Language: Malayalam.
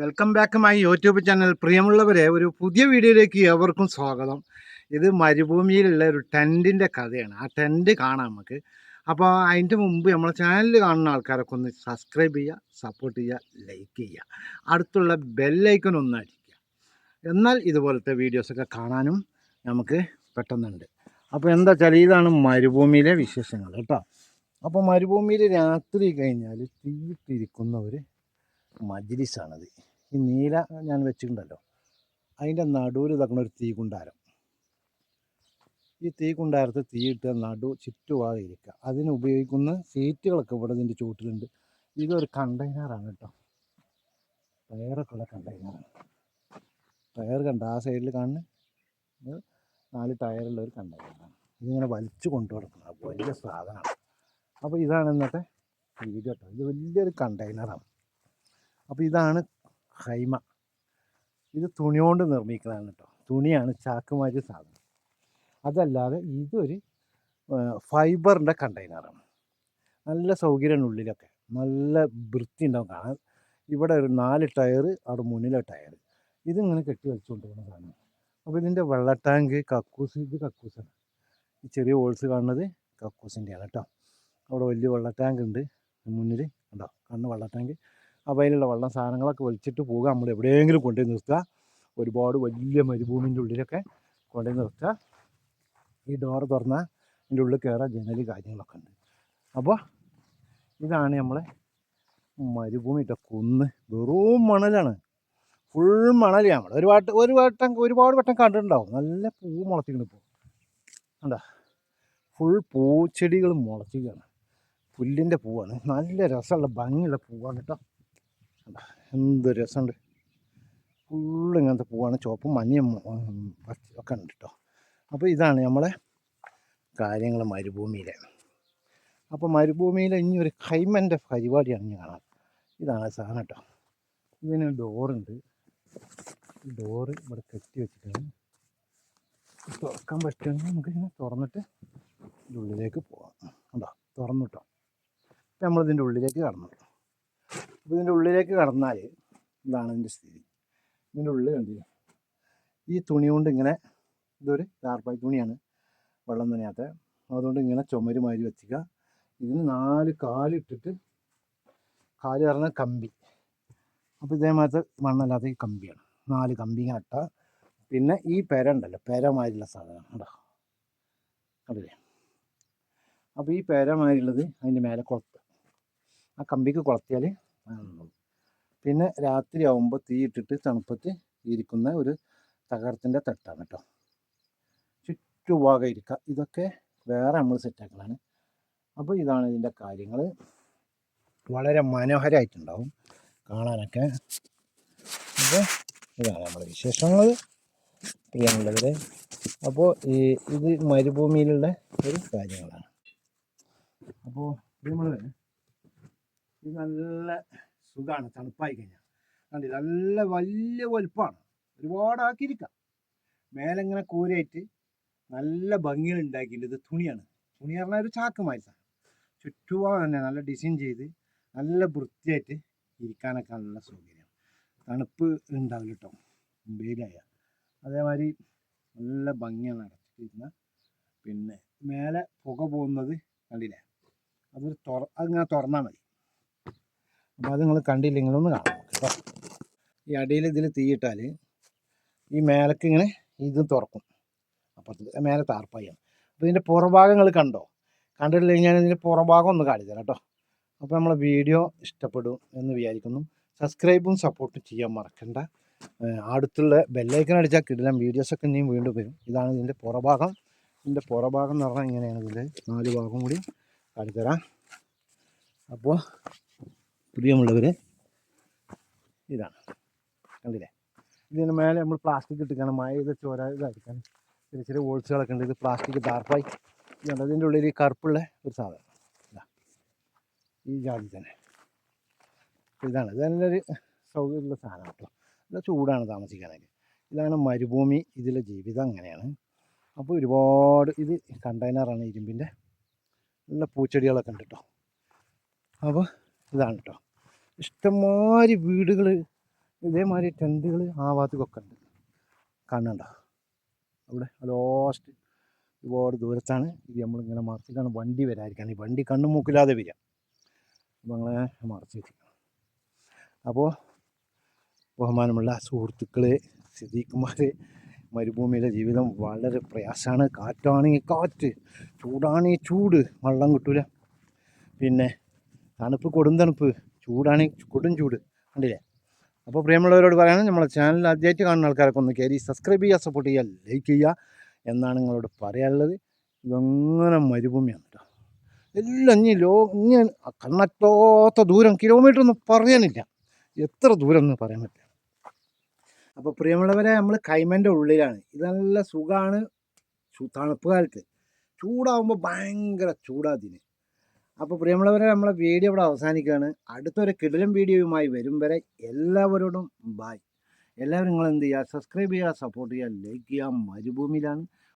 Welcome back my YouTube channel പ്രിയമുള്ളവരെ ഒരു പുതിയ വീഡിയോയിലേക്ക് എവർക്കും സ്വാഗതം. ഇത് മരുഭൂമിയിലുള്ള ഒരു ടെന്റിന്റെ കഥയാണ്. ആ ടെന്റ് കാണാം നമുക്ക്. അപ്പോൾ അതിന്റെ മുമ്പ് നമ്മളെ ചാനൽ കാണുന്ന ആൾക്കാരൊക്കെ ഒന്ന് സബ്സ്ക്രൈബ് ചെയ്യുക സപ്പോർട്ട് ചെയ്യുക ലൈക്ക് ചെയ്യുക. അടുത്തുള്ള ബെല്ലൈക്കൺ ഒന്ന് അടിക്കുക. എന്നാൽ ഇതുപോലത്തെ വീഡിയോസൊക്കെ കാണാനും നമുക്ക് പെട്ടെന്നുണ്ട്. അപ്പോൾ എന്താ വെച്ചാൽ ഇതാണ് മരുഭൂമിയിലെ വിശേഷങ്ങൾ കേട്ടോ. അപ്പോൾ മരുഭൂമിയിൽ രാത്രി കഴിഞ്ഞാൽ തീയിട്ടിരിക്കുന്ന ഒരു മജ്ലിസാണത്. ഈ നീല ഞാൻ വെച്ചിട്ടുണ്ടല്ലോ. അതിന്റെ നടുവിൽ തക്കണ ഒരു തീ കുണ്ടാരം ഈ തീ കുണ്ടാരത്ത് തീയിട്ട് നടു ചുറ്റുപാതെ ഇരിക്കുക അതിന് ഉപയോഗിക്കുന്ന സീറ്റുകളൊക്കെ ഇവിടെ ഇതിന്റെ ചുവട്ടിലുണ്ട്. ഇതൊരു കണ്ടെയ്നറാണ് കേട്ടോ. ടയറൊക്കെ ഉള്ള കണ്ടെയ്നറാണ്. ടയർ കണ്ട ആ സൈഡിൽ കാണുന്നത് നാല് ടയറുള്ള ഒരു കണ്ടെയ്നറാണ്. ഇതിങ്ങനെ വലിച്ചു കൊണ്ടു കൊടുക്കുന്നത് വലിയ സാധനമാണ്. അപ്പോൾ ഇതാണ് ഇന്നത്തെ വീഡിയോ കേട്ടോ. ഇത് വലിയൊരു കണ്ടെയ്നറാണ്. അപ്പോൾ ഇതാണ് ഹൈമ. ഇത് തുണി കൊണ്ട് നിർമ്മിക്കുന്നതാണ് കേട്ടോ തുണിയാണ് ചാക്കുമാരി സാധനം. അതല്ലാതെ ഇതൊരു ഫൈബറിന്റെ കണ്ടെയ്നറാണ്. നല്ല സൗകര്യമാണ് ഉള്ളിലൊക്കെ. നല്ല വൃത്തി ഉണ്ടാവും കാണാൻ. ഇവിടെ ഒരു നാല് ടയർ അവിടെ മുന്നിലെ ടയർ ഇതിങ്ങനെ കെട്ടി വലിച്ചുകൊണ്ട് പോകുന്ന സാധനം. അപ്പോൾ ഇതിന്റെ വെള്ള ടാങ്ക് കക്കൂസ് ഇത് കക്കൂസാണ്. ഈ ചെറിയ ഹോൾസ് കാണുന്നത് കക്കൂസിന്റെയാണ് കേട്ടോ അവിടെ വലിയ വെള്ള ടാങ്ക് ഉണ്ട്. മുന്നിൽ ഉണ്ടോ കാണുന്ന വെള്ള ടാങ്ക്. അതിലുള്ള വെള്ളം സാധനങ്ങളൊക്കെ വലിച്ചിട്ട് പോകുക നമ്മൾ എവിടെയെങ്കിലും കൊണ്ടുപോയി നിർത്തുക. ഒരുപാട് വലിയ മരുഭൂമിന്റെ ഉള്ളിലൊക്കെ കൊണ്ടുപോയി നിർത്തുക. ഈ ഡോറ് തുറന്നാൽ അതിന്റെ ഉള്ളിൽ കയറാൻ ജനൽ കാര്യങ്ങളൊക്കെ ഉണ്ട്. അപ്പോൾ ഇതാണ് നമ്മളെ മരുഭൂമിയിട്ട കുന്ന് വെറും മണലാണ്. ഫുൾ മണൽ നമ്മൾ ഒരു വട്ടം ഒരു വട്ടം ഒരുപാട് വട്ടം കണ്ടിട്ടുണ്ടാവും. നല്ല പൂ മുളച്ചിക്കണം ഇപ്പോൾ കണ്ടാ? ഫുൾ പൂച്ചെടികൾ മുളച്ചിരിക്കുകയാണ് പുല്ലിന്റെ പൂവാണ്. നല്ല രസമുള്ള ഭംഗിയുള്ള പൂവാണ് കേട്ടോ എന്ത് രസമുണ്ട്. ഫുള്ള് ഇങ്ങനത്തെ പൂവാണ്. ചുവപ്പും മഞ്ഞയും ഒക്കെ ഉണ്ട് കേട്ടോ അപ്പോൾ ഇതാണ് നമ്മളെ കാര്യങ്ങൾ മരുഭൂമിയിലെ. അപ്പോൾ മരുഭൂമിയിലെ ഇനി ഒരു കൈമന്റെ പരിപാടിയാണ് ഞാൻ കാണാൻ. ഇതാണ് സാധനം കേട്ടോ ഇതിന് ഡോറുണ്ട് ഡോറ് ഇവിടെ കെട്ടി വെച്ചിട്ടാണ്. തുറക്കാൻ പറ്റുമെങ്കിൽ നമുക്ക് ഇങ്ങനെ തുറന്നിട്ട് ഇതിന്റെ ഉള്ളിലേക്ക് പോകാം കണ്ടോ തുറന്നു കേട്ടോ നമ്മളിതിന്റെ ഉള്ളിലേക്ക് കടന്നു. അപ്പോൾ ഇതിന്റെ ഉള്ളിലേക്ക് കടന്നാൽ ഇതാണ് ഇതിന്റെ സ്ഥിതി. ഇതിന്റെ ഉള്ളിൽ കണ്ടില്ല ഈ തുണി കൊണ്ട് ഇങ്ങനെ ഇതൊരു ടാർപ്പായി തുണിയാണ് വെള്ളം നനയാത്ത. അതുകൊണ്ട് ഇങ്ങനെ ചുമര് മാതിരി വെച്ചിക്കുക ഇതിന് നാല് കാലിട്ടിട്ട് കാൽ പറഞ്ഞ കമ്പി. അപ്പോൾ ഇതേമാത്ര മണ്ണല്ലാത്ത ഈ കമ്പിയാണ്. നാല് കമ്പി ഇങ്ങനെ ഇട്ട പിന്നെ ഈ പെര ഉണ്ടല്ലോ പെര മാതിരിയുള്ള സാധനം ഉണ്ടോ? അതെ അപ്പോൾ ഈ പെര മാതിരിയുള്ളത് അതിന്റെ മേലെ കുളത്ത്. ആ കമ്പിക്ക് കുളത്തിയാൽ പിന്നെ രാത്രി ആവുമ്പോൾ തീ ഇട്ടിട്ട് തണുപ്പത്ത് ഇരിക്കുന്ന ഒരു തകർത്തിന്റെ തട്ടാണ് കേട്ടോ ചുറ്റുഭാഗം ഇരിക്കുക ഇതൊക്കെ വേറെ നമ്മൾ സെറ്റാക്കലാണ് അപ്പോൾ ഇതാണ് ഇതിന്റെ കാര്യങ്ങൾ വളരെ മനോഹരമായിട്ടുണ്ടാവും കാണാനൊക്കെ. അപ്പോൾ ഇതാണ് നമ്മുടെ വിശേഷങ്ങൾ പ്രിയമുള്ളവരെ അപ്പോൾ ഈ ഇത് മരുഭൂമിയിലുള്ള ഒരു കാര്യങ്ങളാണ്. അപ്പോൾ പ്രിയമുള്ളവരെ നല്ല സുഖമാണ് തണുപ്പായി കഴിഞ്ഞാൽ കണ്ടില്ല? നല്ല വലിയ വലുപ്പമാണ് ഒരുപാടാക്കിയിരിക്കാം മേലെങ്ങനെ കൂരയായിട്ട് നല്ല ഭംഗിയിൽ ഉണ്ടാക്കിയിട്ടുണ്ട്. ഇത് തുണിയാണ്. തുണി പറഞ്ഞാൽ ഒരു ചാക്ക് സാധനം. ചുറ്റുപാട് തന്നെ നല്ല ഡിസൈൻ ചെയ്ത് നല്ല വൃത്തിയായിട്ട് ഇരിക്കാനൊക്കെ നല്ല സൗകര്യം തണുപ്പ് ഉണ്ടാവില്ല കേട്ടോ. വെയിലായ. അതേമാതിരി നല്ല ഭംഗിയാണ് അടച്ചിട്ടിരുന്ന പിന്നെ മേലെ പുക പോകുന്നത് കണ്ടില്ലേ? അതൊരു തുറ അതിങ്ങനെ തുറന്നാൽ മതി. അപ്പോൾ അത് നിങ്ങൾ കണ്ടില്ലെങ്കിലൊന്ന് കാണാം. കേട്ടോ. ഈ അടിയിൽ ഇതിൽ തീയിട്ടാൽ ഈ മേലക്ക് ഇങ്ങനെ ഇത് തുറക്കും. അപ്പുറത്ത് മേലെ താർപ്പായാണ് അപ്പോൾ ഇതിന്റെ പുറഭാഗങ്ങൾ കണ്ടോ? കണ്ടിട്ടില്ലെങ്കിൽ ഞാൻ ഇതിന്റെ പുറഭാഗം ഒന്ന് കാണിച്ചു തരാം കേട്ടോ. അപ്പോൾ നമ്മളെ വീഡിയോ ഇഷ്ടപ്പെടും എന്ന് വിചാരിക്കുന്നു. സബ്സ്ക്രൈബും സപ്പോർട്ടും ചെയ്യാൻ മറക്കണ്ട. അടുത്തുള്ള ബെല്ലൈക്കൻ അടിച്ചാൽ കിടിലം വീഡിയോസൊക്കെ ഇനിയും വീണ്ടും വരും. ഇതാണ് ഇതിന്റെ പുറഭാഗം. ഇതിന്റെ പുറഭാഗം എന്ന് പറഞ്ഞാൽ ഇങ്ങനെയാണ് ഇതിന്റെ നാല് ഭാഗം കൂടി കാണിച്ചു തരാം. അപ്പോൾ പ്രിയമുള്ളവർ ഇതാണ് കണ്ടില്ലേ? ഇതിന് മേലെ നമ്മൾ പ്ലാസ്റ്റിക് ഇട്ടിക്കണം മഴ ഇത് ചോര ഇതായിരിക്കാൻ ചെറിയ ചെറിയ വോൾസുകളൊക്കെ ഉണ്ട്. ഇത് പ്ലാസ്റ്റിക് ടാർപ്പായി ഇതുണ്ട്. അതിന്റെ ഉള്ളിൽ ഈ കറുപ്പുള്ള ഒരു സാധനം. ഇതാ ഈ ജാതി തന്നെ. ഇതാണ്. ഇത് നല്ലൊരു സൗകര്യമുള്ള സാധനം കേട്ടോ. നല്ല ചൂടാണ് താമസിക്കാനൊക്കെ. ഇതാണ് മരുഭൂമി. ഇതിലെ ജീവിതം അങ്ങനെയാണ്. അപ്പോൾ ഒരുപാട് ഇത് കണ്ടെയ്നറാണ് ഇരുമ്പിന്റെ. നല്ല പൂച്ചെടികളൊക്കെ ഉണ്ട് കേട്ടോ. അപ്പോൾ ഇതാണ് കേട്ടോ. ഇഷ്ടംമാതിരി വീടുകൾ ഇതേമാതിരി ടെന്റുകൾ ആ ഭാഗത്തേക്കൊക്കെ ഉണ്ട്. കാണണ്ട അവിടെ ലാസ്റ്റ് ഒരുപാട് ദൂരത്താണ്. ഇത് നമ്മളിങ്ങനെ മറച്ചിട്ടാണ് വണ്ടി വരാതിരിക്കാൻ ഈ വണ്ടി കണ്ണും മൂക്കില്ലാതെ വരിക. അപ്പോൾ അങ്ങനെ മറച്ച് അപ്പോൾ ബഹുമാനമുള്ള സുഹൃത്തുക്കളെ സിദ്ദീഖുമാർ മരുഭൂമിയിലെ ജീവിതം വളരെ പ്രയാസമാണ്. കാറ്റാണെങ്കിൽ കാറ്റ് ചൂടാണെങ്കിൽ ചൂട് വെള്ളം കിട്ടൂല. പിന്നെ തണുപ്പ് കൊടും തണുപ്പ്. ചൂടാണെങ്കിൽ കൊടും ചൂട്. കണ്ടില്ലേ? അപ്പോൾ പ്രിയമുള്ളവരോട് പറയാനും നമ്മളെ ചാനൽ ആദ്യമായിട്ട് കാണുന്ന ആൾക്കാരൊക്കെ ഒന്ന് കയറി സബ്സ്ക്രൈബ് ചെയ്യുക സപ്പോർട്ട് ചെയ്യുക ലൈക്ക് ചെയ്യുക എന്നാണ് നിങ്ങളോട് പറയാനുള്ളത്. ഇതങ്ങനെ മരുഭൂമിയാണ് കേട്ടോ എല്ലാം ഇനി ലോ ഇനി കണ്ണറ്റാത്ത ദൂരം കിലോമീറ്റർ ഒന്നും പറയാനില്ല. എത്ര ദൂരം എന്ന് പറയാൻ പറ്റില്ല. അപ്പോൾ പ്രിയമുള്ളവരെ നമ്മൾ കൈമന്റെ ഉള്ളിലാണ്. ഇത് നല്ല സുഖമാണ് തണുപ്പ് കാലത്ത്. ചൂടാവുമ്പോൾ ഭയങ്കര ചൂടാതിന് അപ്പോൾ പ്രിയമുള്ളവരെ നമ്മളെ വീഡിയോ ഇവിടെ അവസാനിക്കുകയാണ്. അടുത്തൊരു കിടിലം വീഡിയോയുമായി വരും വരെ എല്ലാവരോടും ബായ് എല്ലാവരും നിങ്ങൾ എന്ത് ചെയ്യുക? സബ്സ്ക്രൈബ് ചെയ്യുക സപ്പോർട്ട് ചെയ്യുക ലൈക്ക് ചെയ്യുക മരുഭൂമിയിലാണ്.